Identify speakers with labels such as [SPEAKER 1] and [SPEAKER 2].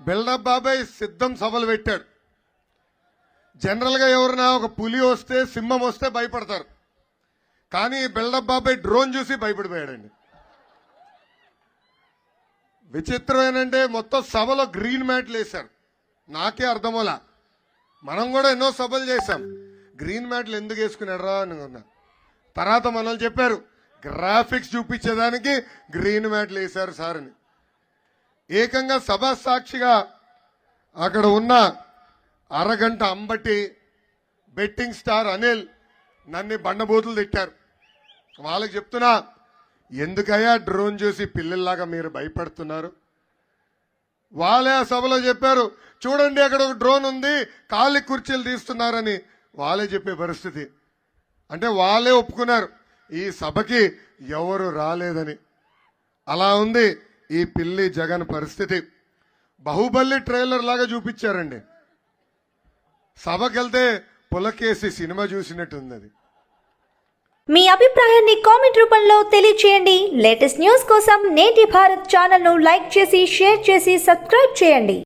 [SPEAKER 1] Buildup బాబాయ్ సిద్ధం సభలు పెట్టాడు. జనరల్గా ఎవరైనా ఒక పులి వస్తే సింహం వస్తే భయపడతారు. కానీ బిల్డప్ బాబాయ్ డ్రోన్ చూసి భయపడిపోయాడండి. విచిత్రం ఏంటంటే మొత్తం సభలో గ్రీన్ మ్యాట్లు వేశారు. నాకే అర్థమోలా మనం కూడా ఎన్నో సభలు చేశాం. గ్రీన్ మ్యాట్లు ఎందుకు వేసుకున్నాడరా అని తర్వాత మనల్ని చెప్పారు గ్రాఫిక్స్ చూపించేదానికి గ్రీన్ మ్యాట్లు వేశారు సార్ అని. ఏకంగా సభా సాక్షిగా అక్కడ ఉన్న అరగంట అంబటి బెట్టింగ్ స్టార్ అనిల్ నన్ను బండబూతులు తిట్టారు. వాళ్ళకి చెప్తున్నా ఎందుకయ్యా డ్రోన్ చూసి పిల్లల్లాగా మీరు భయపడుతున్నారు? వాళ్ళే ఆ సభలో చెప్పారు చూడండి అక్కడ ఒక డ్రోన్ ఉంది ఖాళీ కుర్చీలు తీస్తున్నారని. వాళ్ళే చెప్పే పరిస్థితి. అంటే వాళ్ళే ఒప్పుకున్నారు ఈ సభకి ఎవరు రాలేదని. అలా ఉంది. ఈ పిల్లి జగన్ పరిస్థితి బాహుబలి ట్రైలర్ లాగా చూపించారండి. సభకెళ్తే పులకేసి సినిమా చూసినట్టుంది అది.
[SPEAKER 2] మీ అభిప్రాయాన్ని కామెంట్ రూపంలో తెలియచేయండి. లేటెస్ట్ న్యూస్ కోసం నేటి భారత్ ఛానల్ను లైక్ చేసి షేర్ చేసి సబ్స్క్రైబ్ చేయండి.